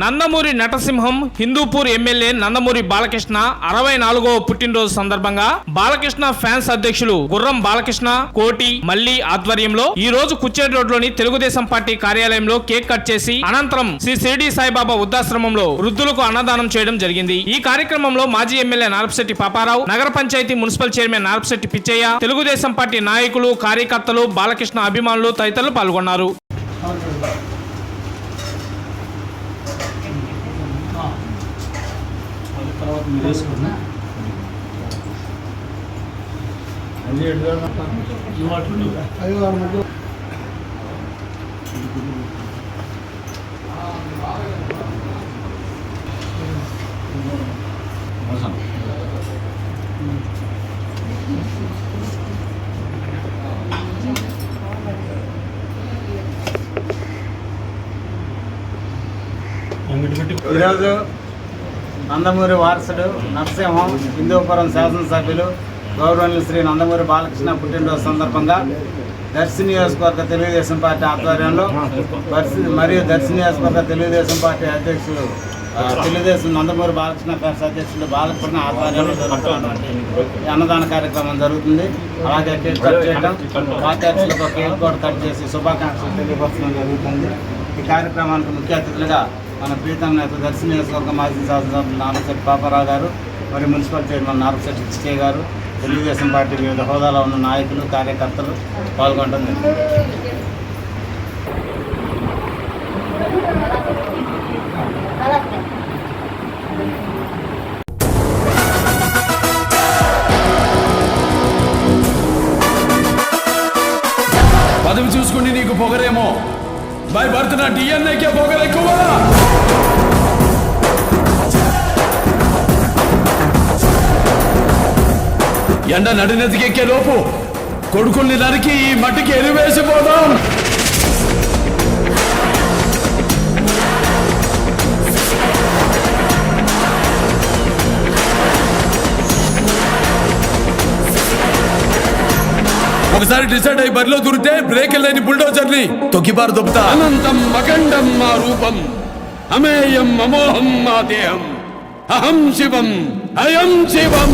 నందమూరి నటసింహం హిందూపూర్ ఎమ్మెల్యే నందమూరి బాలకృష్ణ అరవై నాలుగవ పుట్టినరోజు సందర్భంగా బాలకృష్ణ ఫ్యాన్స్ అధ్యక్షులు గుర్రం బాలకృష్ణ కోటి మల్లి ఆధ్వర్యంలో ఈ రోజు కుచ్చేటి రోడ్లోని తెలుగుదేశం పార్టీ కార్యాలయంలో కేక్ కట్ చేసి అనంతరం శ్రీ షిరిడి సాయిబాబా వృద్ధాశ్రమంలో వృద్ధులకు అన్నదానం చేయడం జరిగింది. ఈ కార్యక్రమంలో మాజీ ఎమ్మెల్యే నారపశెట్టి పాపారావు నగర panchayat municipal chairman Narapasetti Pichaiah Telugu Desam party నాయకులు కార్యకర్తలు బాలకృష్ణ అభిమానులు తదితరులు పాల్గొన్నారు. తర్వాత మీరు వేసుకున్నా అన్నీ ఈరోజు నందమూరి వారసుడు నరసింహం హిందూపురం శాసనసభ్యులు గౌరవనీయులు శ్రీ నందమూరి బాలకృష్ణ పుట్టినరోజు సందర్భంగా దర్శి నియోజకవర్గ తెలుగుదేశం పార్టీ ఆధ్వర్యంలో దర్శి మరియు దర్శి నియోజకవర్గ తెలుగుదేశం పార్టీ అధ్యక్షులు తెలుగుదేశం నందమూరి బాలకృష్ణ ఫ్యాన్స్ అధ్యక్షులు బాలకృష్ణ ఆధ్వర్యంలో జరుగుతున్నటువంటి అన్నదాన కార్యక్రమం జరుగుతుంది. అలాగే కేక్ కట్ చేయడం పార్టీ కేక్ కూడా కట్ చేసి శుభాకాంక్షలు తెలియపరచడం జరుగుతుంది. ఈ కార్యక్రమానికి ముఖ్య అతిథులుగా మన ప్రీతం నేత దర్శన నియోజకవర్గ మాజీ శాసనసభ్యులు నారశెట్టి పాపారావు గారు మరియు మున్సిపల్ చైర్మన్ నారశెట్టి చిచ్చయ్య గారు తెలుగుదేశం పార్టీ వివిధ హోదాలో ఉన్న నాయకులు కార్యకర్తలు పాల్గొంటుంది పదవి చూసుకుని నీకు పొగరేమో. బై బర్త్ నా డిఎన్ఏకే పోగలు ఎక్కువ ఎండ నడినెతికెక్కే లోపు కొడుకుల్ని నరికి ఈ మట్టికి ఎరివేసిపోదాం. ఒకసారి డిసైడ్ అయ్యి బరిలో దూరితే బ్రేక్ లేని బుల్డోజర్ని తొక్కిబారు దొబ్బుతా. అనంతం అఖండం మా రూపం అమేయం అమోహం మా దేహం. అహం శివం అయం శివం.